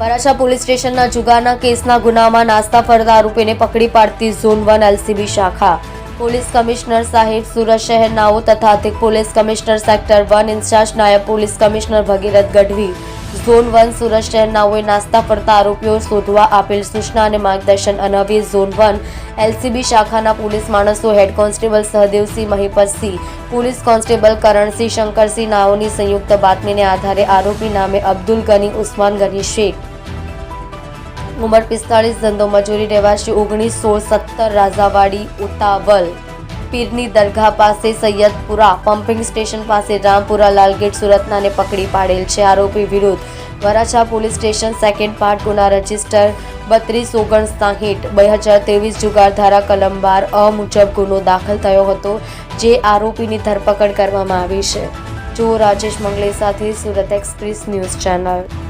Varachha police સ્ટેશનના જુગારના કેસના ગુનામાં નાસ્તા ફરતા આરોપીને પકડી પાડતી ઝોન વન એલસીબી શાખા. પોલીસ કમિશનર સાહેબ સુરત શહેરનાઓ તથા અધિક police commissioner sector one in charge નાયબ police commissioner Bhagirath Gadhvi. Zone one Surat શહેરનાઓએ નાસ્તા ફરતા આરોપીઓ શોધવા આપેલ સૂચના અને માર્ગદર્શન અન્વયે ઝોન વન એલસીબી શાખાના પોલીસ માણસો head constable Sahdevsinh Mahipatsinh, police constable Karansinh Shankarsinh નાઓની સંયુક્ત બાતમીને આધારે આરોપી નામે અબ્દુલ ગની ઉસ્માન ગની શેખ. ઉંમર પિસ્તાળીસ ધંધો મજૂરી રહેવાસી ઓગણીસ સોળ સત્તર રાજાવાડી ઉતાવલ પીરની દરગાહ પાસે સૈયદપુરા પમ્પિંગ સ્ટેશન પાસે રામપુરા લાલગેટ સુરતનાને પકડી પાડેલ છે આરોપી વિરુદ્ધ. Varachha police station second part ગુના રજિસ્ટર બત્રીસ ઓગણસાઠ બે હજાર ત્રેવીસ જુગાર ધારા કલમ બાર અ મુજબ ગુનો દાખલ થયો હતો, જે આરોપીની ધરપકડ કરવામાં આવી છે. જો રાજેશ મંગલે સાથે સુરત એક્સપ્રેસ ન્યૂઝ ચેનલ